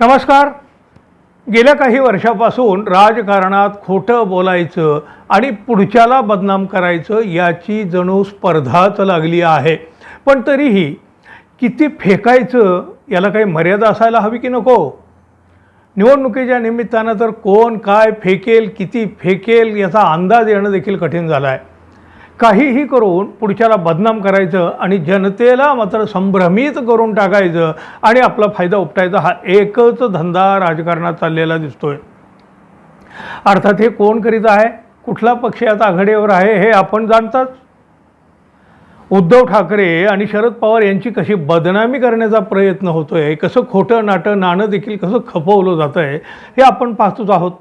नमस्कार. गेल्या काही वर्षापासून राजकारणात खोटं बोलायचं आणि पुढच्याला बदनाम करायचं याची जणू स्पर्धाच लागली आहे. पण तरीही किती फेकायचं याला काही मर्यादा असायला हवी की नको? निवडणुकीच्या निमित्तानं तर कोण काय फेकेल किती फेकेल याचा अंदाज येणं देखील कठीण झाला आहे काहीही करून पुढच्याला बदनाम करायचं आणि जनतेला मात्र संभ्रमित करून टाकायचं आणि आपला फायदा उपटायचा हा एकच धंदा राजकारणात चाललेला दिसतोय. अर्थात हे कोण करीत आहे? कुठला पक्ष आता आघाडीवर आहे हे आपण जाणताच. उद्धव ठाकरे आणि शरद पवार यांची कशी बदनामी करण्याचा प्रयत्न होतोय कसं खोटं नाटं नाणं देखील कसं खपवलं जातं आहे हे आपण पाहतोच आहोत.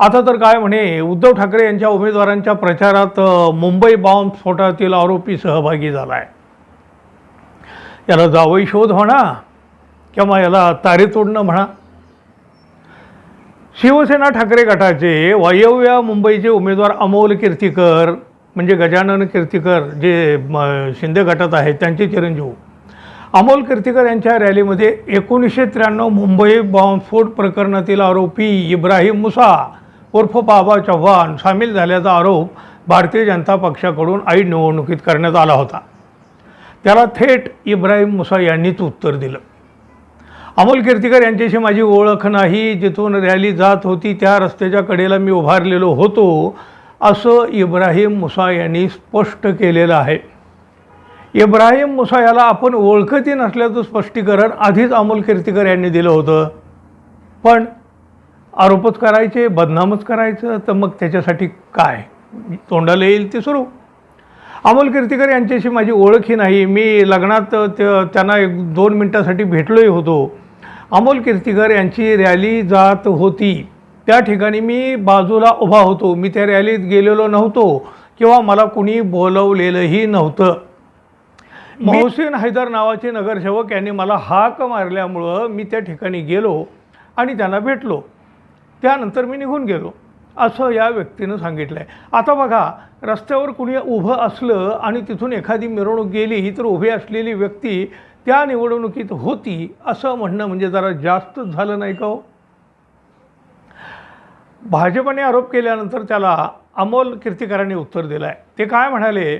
आता तर काय म्हणे उद्धव ठाकरे यांच्या उमेदवारांच्या प्रचारात मुंबई मुंबई बॉम्बस्फोटातील आरोपी सहभागी झाला आहे याला जावई शोध म्हणा किंवा याला तारे तोडणं म्हणा. शिवसेना ठाकरे गटाचे वायव्य मुंबईचे उमेदवार अमोल कीर्तीकर म्हणजे गजानन कीर्तीकर जे शिंदे गटात आहेत त्यांचे चिरंजीव. अमोल कीर्तीकर यांच्या रॅलीमध्ये एकोणीसशे त्र्याण्णव मुंबई बॉम्बस्फोट प्रकरणातील आरोपी इब्राहिम मुसा उर्फ बाबा चव्हाण सामील झाल्याचा आरोप भारतीय जनता पक्षाकडून ऐन निवडणुकीत करण्यात आला होता. त्याला थेट इब्राहिम मुसा यांनीच उत्तर दिलं. अमोल कीर्तीकर यांच्याशी माझी ओळख नाही जिथून रॅली जात होती त्या रस्त्याच्या कडेला मी उभारलेलो होतो असं इब्राहिम मुसा यांनी स्पष्ट केलेलं आहे. इब्राहिम मुसा याला आपण ओळखती नसल्याचं स्पष्टीकरण आधीच अमोल कीर्तीकर यांनी दिलं होतं. पण आरोपच करायचे बदनामच करायचं तर मग त्याच्यासाठी काय? तोंडाला येईल ते सुरू. अमोल कीर्तीकर यांच्याशी माझी ओळखही नाही. मी लग्नात त्या- त्यांना एक दोन मिनटासाठी भेटलोही होतो. अमोल कीर्तीकर यांची रॅली जात होती. त्या ठिकाणी मी बाजूला उभा होतो. मी त्या रॅलीत गेलेलो नव्हतो किंवा मला कुणी बोलवलेलंही नव्हतं. मोहसिन हैदर नावाचे नगरसेवक यांनी मला हाक मारल्यामुळं मी त्या ठिकाणी गेलो आणि त्यांना भेटलो. त्यानंतर मी निघून गेलो. असं या व्यक्तीनं सांगितलं आहे आता बघा रस्त्यावर कुणी उभं असलं आणि तिथून एखादी मिरवणूक गेली तर उभी असलेली व्यक्ती त्या निवडणुकीत होती असं म्हणणं म्हणजे जरा जास्तच झालं नाही का हो? भाजपने आरोप केल्यानंतर त्याला अमोल कीर्तीकरांनी उत्तर दिलं आहे ते काय म्हणाले?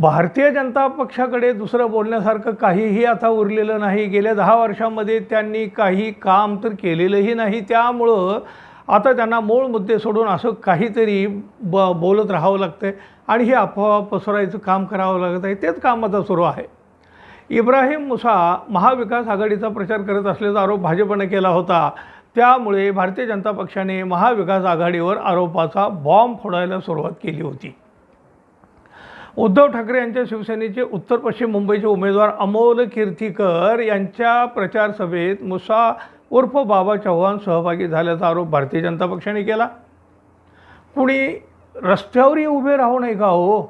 भारतीय जनता पक्षाकडे दुसरं बोलण्यासारखं काहीही आता उरलेलं नाही. गेल्या दहा वर्षामध्ये त्यांनी काही काम तर केलेलंही नाही. त्यामुळं आता त्यांना मूळ मुद्दे सोडून असं काहीतरी ब बोलत राहावं लागतं आहे आणि हे अफवा पसरायचं काम करावं लागत आहे. तेच काम आता सुरू आहे. इब्राहिम मुसा महाविकास आघाडीचा प्रचार करत असल्याचा आरोप भाजपने केला होता. त्यामुळे भारतीय जनता पक्षाने महाविकास आघाडीवर आरोपाचा बॉम्ब फोडायला सुरुवात केली होती. उद्धव ठाकरे यांच्या शिवसेनेचे उत्तर पश्चिम मुंबईचे उमेदवार अमोल कीर्तीकर यांच्या प्रचार सभेत मुसा उर्फ बाबा चव्हाण सहभागी झाल्याचा आरोप भारतीय जनता पक्षाने केला. कुणी रस्त्यावरही उभे राहू नये का हो?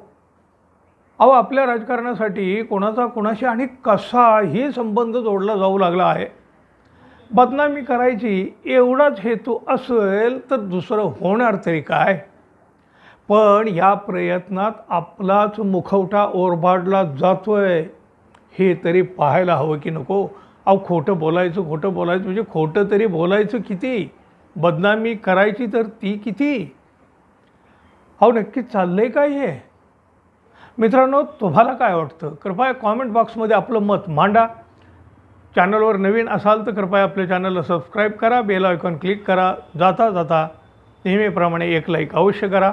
अहो आपल्या राजकारणासाठी कोणाचा कोणाशी आणि कसाही संबंध जोडला जाऊ लागला आहे. बदनामी करायची एवढाच हेतू असेल तर दुसरं होणार तरी काय? पण या प्रयत्नात आपलाच मुखवटा ओरबाडला जातोय. हे तरी पाहायला हवं की नको. अहो खोटं बोलायचं खोटं बोलायचं म्हणजे खोटं तरी बोलायचं किती? बदनामी करायची तर ती किती? अहो नक्की चाललंय काय हे? मित्रांनो तुम्हाला काय वाटतं? कृपया कॉमेंट बॉक्समध्ये आपलं मत मांडा. चॅनलवर नवीन असाल तर कृपया आपल्या चॅनलला सबस्क्राईब करा. बेल आयकॉन क्लिक करा. जाता जाता नेहमीप्रमाणे एक लाईक अवश्य करा.